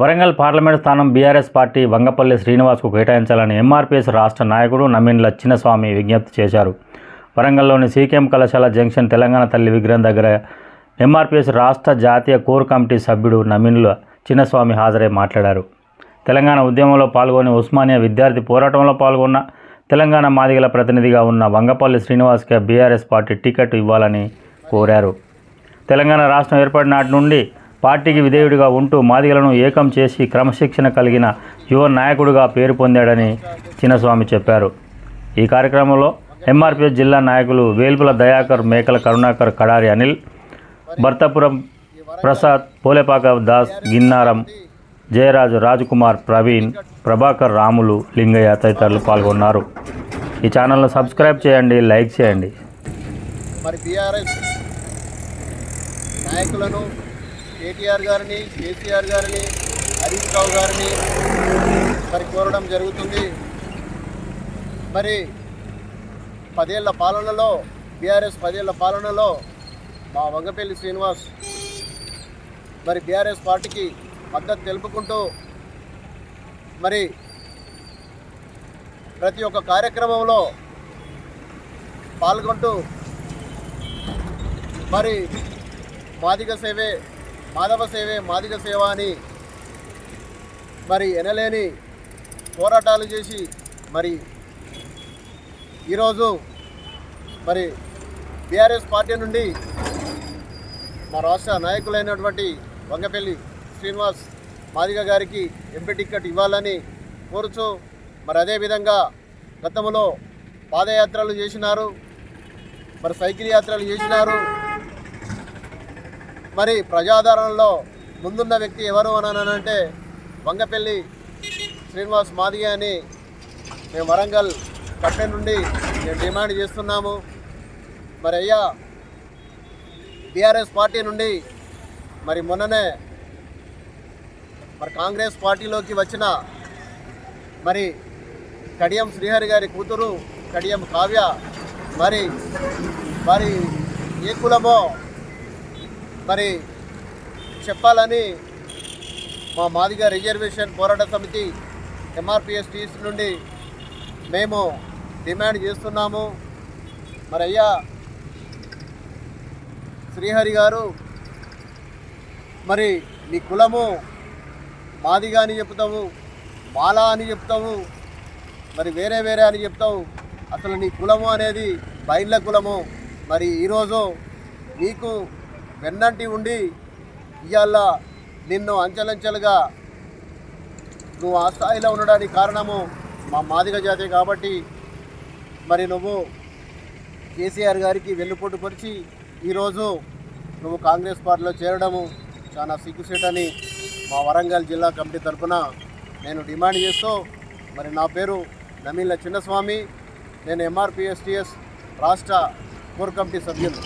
Warangal parliament స్థానం BRS party Vangapalli శ్రీనివాస్కు కేటాయించాలని ఎంఆర్పీఎస్ రాష్ట్ర నాయకుడు నమ్మిన్ల చిన్నస్వామి విజ్ఞప్తి చేశారు. వరంగల్లోని సీకేఎం కళాశాల జంక్షన్ తెలంగాణ తల్లి విగ్రహం దగ్గర ఎంఆర్పీఎస్ రాష్ట్ర జాతీయ కోర్ కమిటీ సభ్యుడు నమిన్ల చిన్నస్వామి హాజరై మాట్లాడారు. తెలంగాణ ఉద్యమంలో పాల్గొని ఉస్మానియా విద్యార్థి పోరాటంలో పాల్గొన్న తెలంగాణ మాదిగల ప్రతినిధిగా ఉన్న వంగపల్లి శ్రీనివాస్కి బీఆర్ఎస్ పార్టీ టికెట్ ఇవ్వాలని కోరారు. తెలంగాణ రాష్ట్రం ఏర్పడిన నాటి నుండి పార్టీకి విధేయుడిగా ఉంటూ మాదిగలను ఏకం చేసి క్రమశిక్షణ కలిగిన యువ నాయకుడిగా పేరు పొందాడని చిన్నస్వామి చెప్పారు. ఈ కార్యక్రమంలో ఎంఆర్పిఎస్ జిల్లా నాయకులు వేల్పుల దయాకర్ మేకల కరుణాకర్ కడారి అనిల్ భర్తపురం ప్రసాద్ పోలేపాక దాస్ గిన్నారం జయరాజు రాజకుమార్ ప్రవీణ్ ప్రభాకర్ రాములు లింగయ్య తదితరులు పాల్గొన్నారు. ఈ ఛానల్ను సబ్స్క్రైబ్ చేయండి లైక్ చేయండి. మరి బీఆర్ఎస్ నాయకులను కేటీఆర్ గారిని కేసీఆర్ గారిని హరీష్ రావు గారిని మరి కోరడం జరుగుతుంది. మరి పదేళ్ళ పాలనలో బీఆర్ఎస్ పదేళ్ళ పాలనలో మా వంగపల్లి శ్రీనివాస్ మరి బీఆర్ఎస్ పార్టీకి మద్దతు తెలుపుకుంటూ మరి ప్రతి ఒక్క కార్యక్రమంలో పాల్గొంటూ మరి మాదిగ సేవే మాధవ సేవే మాదిగ సేవ అని మరి ఎనలేని పోరాటాలు చేసి మరి ఈరోజు మరి బీఆర్ఎస్ పార్టీ నుండి మా రాష్ట్ర నాయకులైనటువంటి వంగపల్లి శ్రీనివాస్ మాదిగ గారికి ఎంపీ టికెట్ ఇవ్వాలని కోరుచు మరి అదేవిధంగా గతంలో పాదయాత్రలు చేసినారు మరి సైకిల్ యాత్రలు చేసినారు. మరి ప్రజాదరణలో ముందున్న వ్యక్తి ఎవరు అనంటే వంగపల్లి శ్రీనివాస్ మాదిగ అని మేము వరంగల్ కట్టె నుండి మేము డిమాండ్ చేస్తున్నాము. మరి అయ్యా బీఆర్ఎస్ పార్టీ నుండి మరి మొన్ననే మరి కాంగ్రెస్ పార్టీలోకి వచ్చిన మరి కడియం శ్రీహరి గారి కూతురు కడియం కావ్య మరి మరి ఏ కులమో మరి చెప్పాలని మా మాదిగ రిజర్వేషన్ పోరాట సమితి ఎంఆర్పిఎస్ టీస్ నుండి మేము డిమాండ్ చేస్తున్నాము. మరి అయ్యా శ్రీహరి గారు మరి నీ కులము మాదిగా అని చెప్తావు మాలా అని చెప్తావు మరి వేరే వేరే అని చెప్తావు. అసలు నీ కులము అనేది బయళ్ళ కులము. మరి ఈరోజు నీకు వెన్నంటి ఉండి ఇవాళ నిన్ను అంచెలంచెలుగా నువ్వు ఆ స్థాయిలో ఉండడానికి కారణము మా మాదిగ జాతి కాబట్టి మరి నువ్వు కేసీఆర్ గారికి వెన్నుపోటు పరిచి ఈరోజు నువ్వు కాంగ్రెస్ పార్టీలో చేరడము చాలా సిగ్గుసేటని మా వరంగల్ జిల్లా కమిటీ తరఫున నేను డిమాండ్ చేస్తూ మరి నా పేరు నమీల చిన్నస్వామి. నేను ఎంఆర్పిఎస్టిఎస్ రాష్ట్ర కోర్ కమిటీ సభ్యులు